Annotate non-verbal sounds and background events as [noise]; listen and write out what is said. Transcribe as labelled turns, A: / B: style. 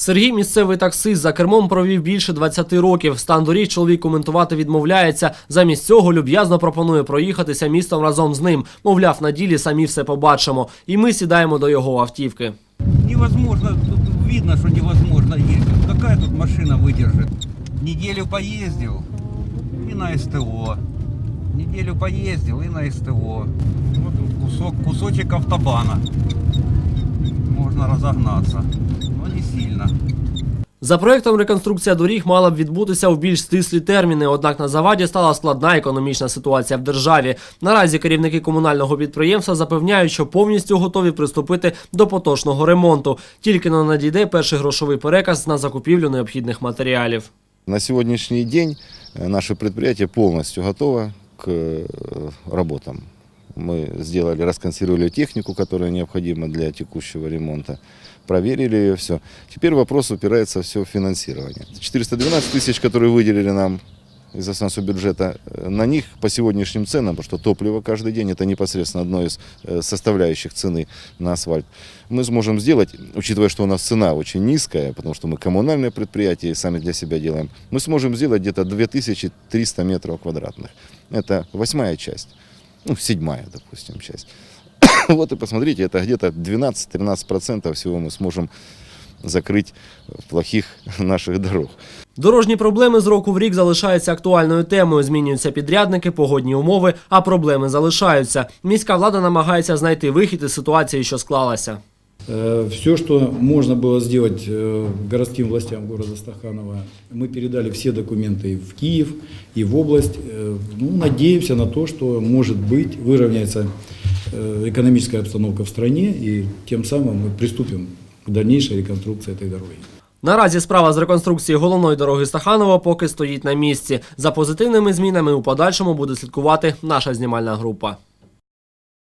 A: Сергій місцевий таксист за кермом провів більше 20 років. Стан доріг чоловік коментувати відмовляється. Замість цього люб'язно пропонує проїхатися містом разом з ним. Мовляв, на ділі самі все побачимо. І ми сідаємо до його автівки.
B: Невозможно, тут видно, что невозможно ездить. Какая тут машина выдержит? Неделю поездил и на СТО. Неделю поездил и на СТО. Вот кусок, кусочек автобана. Можно разогнаться, но не сильно.
A: За проектом реконструкція доріг мала б відбутися в більш стислі терміни. Однак на заваді стала складна економічна ситуація в державі. Наразі керівники комунального підприємства запевняють, що повністю готові приступити до поточного ремонту. Тільки но надійде перший грошовий переказ на закупівлю необхідних матеріалів.
C: На сегодняшний день э, наше предприятие полностью готово к э, работам. Мы сделали, расконсервировали технику, которая необходима для текущего ремонта, проверили ее все. Теперь вопрос упирается все в финансирование. 412 тысяч, которые выделили нам из основного бюджета, э, на них по сегодняшним ценам, потому что топливо каждый день это непосредственно одно из э, составляющих цены на асфальт, мы сможем сделать, учитывая, что у нас цена очень низкая, потому что мы коммунальное предприятие и сами для себя делаем, мы сможем сделать где-то 2300 метров квадратных. Это восьмая часть, ну, седьмая, допустим, часть. [coughs] Вот и посмотрите, это где-то 12-13% всего мы сможем закрыть плохих [laughs] наших дорог.
A: Дорожні проблеми з року в рік залишаються актуальною темою. Змінюються підрядники, погодні умови, а проблеми залишаються. Міська влада намагається знайти вихід із ситуації, що склалася.
D: Все, что можно было сделать э, городским властям города Стаханова, мы передали все документы и в Киев, и в область. Э, Ну, надеемся на то, что, может быть, выровняется э, экономическая обстановка в стране, и тем самым мы приступим к дальнейшей реконструкции этой дороги.
A: Наразі справа з реконструкції головної дороги Стаханова поки стоїть на місці. За позитивними змінами у подальшому буде слідкувати наша знімальна група.